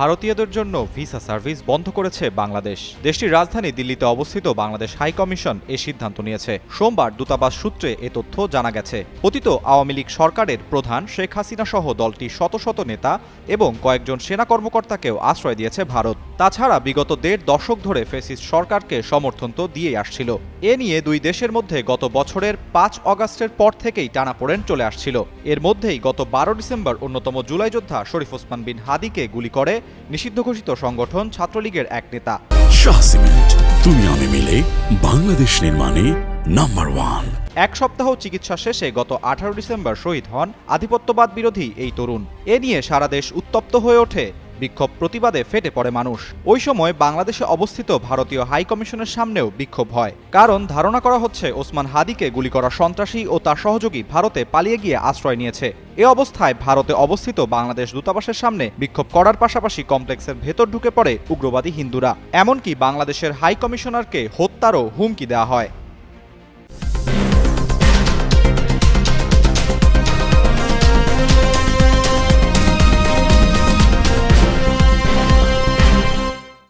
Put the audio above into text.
ভারতীয়দের জন্য visa service বন্ধ করেছে বাংলাদেশ। দেশটির রাজধানী দিল্লিতে অবস্থিত বাংলাদেশ হাই কমিশন এ সিদ্ধান্ত নিয়েছে। সোমবার দূতাবাস সূত্রে এ তথ্য জানা গেছে। অতীত আওয়ামী লীগ সরকারের প্রধান শেখ হাসিনা সহ দলটির শত শত নেতা এবং কয়েকজন সেনা কর্মকর্তাকেও আশ্রয় দিয়েছে ভারত। তাছাড়া বিগত দেড় দশক ধরে ফেসিস সরকারকে সমর্থন তো দিয়ে আসছিল। এ নিয়ে দুই দেশের মধ্যে গত বছরের পাঁচ অগাস্টের পর থেকেই টানাপোড়েন চলে আসছিল। এর মধ্যেই গত বারো ডিসেম্বর অন্যতম জুলাই যোদ্ধা শরীফ ওসমান বিন হাদিকে গুলি করে নিষিদ্ধ ঘোষিত সংগঠন ছাত্রলীগের এক নেতা। শাহ সিমেন্ট তুমি আমি মিলে বাংলাদেশ নির্মাণে নাম্বার ওয়ান। এক সপ্তাহ চিকিৎসা শেষে গত আঠারো ডিসেম্বর শহীদ হন আধিপত্যবাদ বিরোধী এই তরুণ। এ নিয়ে সারা দেশ উত্তপ্ত হয়ে ওঠে বিক্ষোভ প্রতিবাদে ফেটে পড়ে মানুষ। ওই সময় বাংলাদেশে অবস্থিত ভারতীয় হাই কমিশনের সামনেও বিক্ষোভ হয়। কারণ ধারণা করা হচ্ছে, ওসমান হাদিকে গুলি করা সন্ত্রাসী ও তার সহযোগী ভারতে পালিয়ে গিয়ে আশ্রয় নিয়েছে। এ অবস্থায় ভারতে অবস্থিত বাংলাদেশ দূতাবাসের সামনে বিক্ষোভ করার পাশাপাশি কমপ্লেক্সের ভেতর ঢুকে পড়ে উগ্রবাদী হিন্দুরা। এমনকি বাংলাদেশের হাই কমিশনারকে হত্যারও হুমকি দেওয়া হয়।